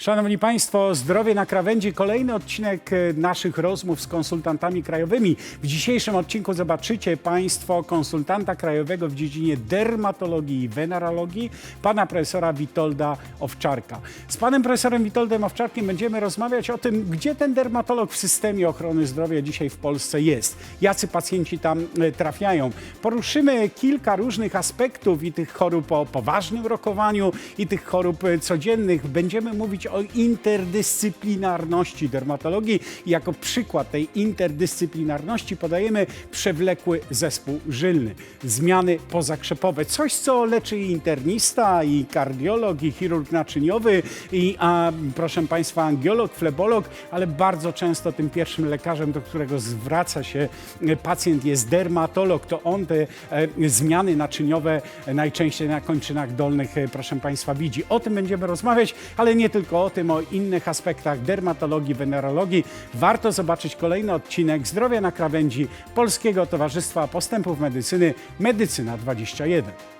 Szanowni Państwo, zdrowie na krawędzi. Kolejny odcinek e, naszych rozmów z konsultantami krajowymi. W dzisiejszym odcinku zobaczycie Państwo konsultanta krajowego w dziedzinie dermatologii i wenerologii, pana profesora Witolda Owczarka. Z panem profesorem Witoldem Owczarkiem będziemy rozmawiać o tym, gdzie ten dermatolog w systemie ochrony zdrowia dzisiaj w Polsce jest, jacy pacjenci tam e, trafiają. Poruszymy kilka różnych aspektów i tych chorób o poważnym rokowaniu, i tych chorób e, codziennych. Będziemy mówić o interdyscyplinarności dermatologii. I jako przykład tej interdyscyplinarności podajemy przewlekły zespół żylny, zmiany pozakrzepowe, coś co leczy i internista, i kardiolog, i chirurg naczyniowy, i a, proszę Państwa angiolog, flebolog, ale bardzo często tym pierwszym lekarzem, do którego zwraca się e, pacjent jest dermatolog, to on te e, zmiany naczyniowe e, najczęściej na kończynach dolnych, e, proszę Państwa, widzi. O tym będziemy rozmawiać, ale nie tylko o tym, o innych aspektach dermatologii, wenerologii. Warto zobaczyć kolejny odcinek Zdrowia na krawędzi Polskiego Towarzystwa Postępów Medycyny Medycyna 21.